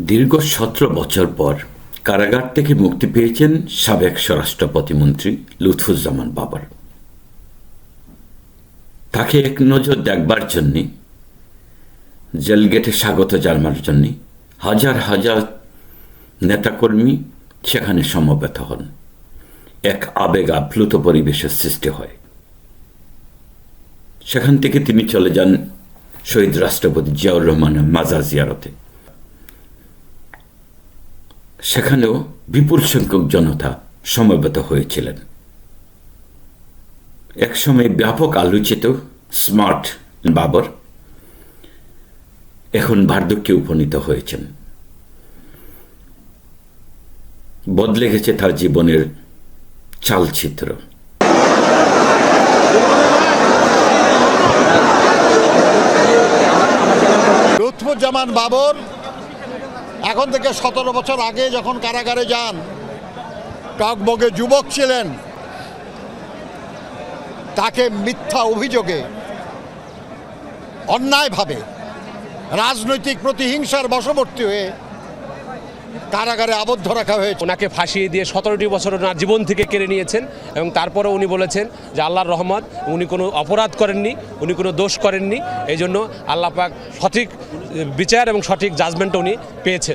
দীর্ঘ সতেরো বছর পর কারাগার থেকে মুক্তি পেয়েছেন সাবেক স্বরাষ্ট্র প্রতিমন্ত্রী লুৎফুজ্জামান বাবর। তাকে এক নজর দেখবার জন্যে, জেলগেটে স্বাগত জানাবার জন্যে হাজার হাজার নেতাকর্মী সেখানে সমবেত হন। এক আবেগ আপ্লুত পরিবেশের সৃষ্টি হয়। সেখান থেকে তিনি চলে যান শহীদ রাষ্ট্রপতি জিয়াউর রহমানের মাজার জিয়ারতে। সেখানেও বিপুল সংখ্যক জনতা সমবেত হয়েছিলেন। একসময় ব্যাপক আলোচিত স্মার্ট বাবর এখন বার্ধক্যে উপনীত হয়েছেন। বদলে গেছে তার জীবনের চালচিত্র। লুৎফুজ্জামান বাবর এখন থেকে সতেরো বছর আগে যখন কারাগারে যান, টকবগে যুবক ছিলেন, তাকে মিথ্যা অভিযোগে, অন্যায়ভাবে, রাজনৈতিক প্রতিহিংসার বশবর্তী হয়ে কারাগারে আবদ্ধ রাখা হয়েছে। ওনাকে ফাঁসিয়ে দিয়ে সতেরোটি বছর ওনার জীবন থেকে কেড়ে নিয়েছেন এবং তারপরে উনি বলেছেন যে আল্লাহর রহমত, উনি কোনো অপরাধ করেননি, উনি কোনো দোষ করেননি। এই জন্য আল্লাপাক সঠিক বিচার এবং সঠিক জাজমেন্ট উনি পেয়েছেন।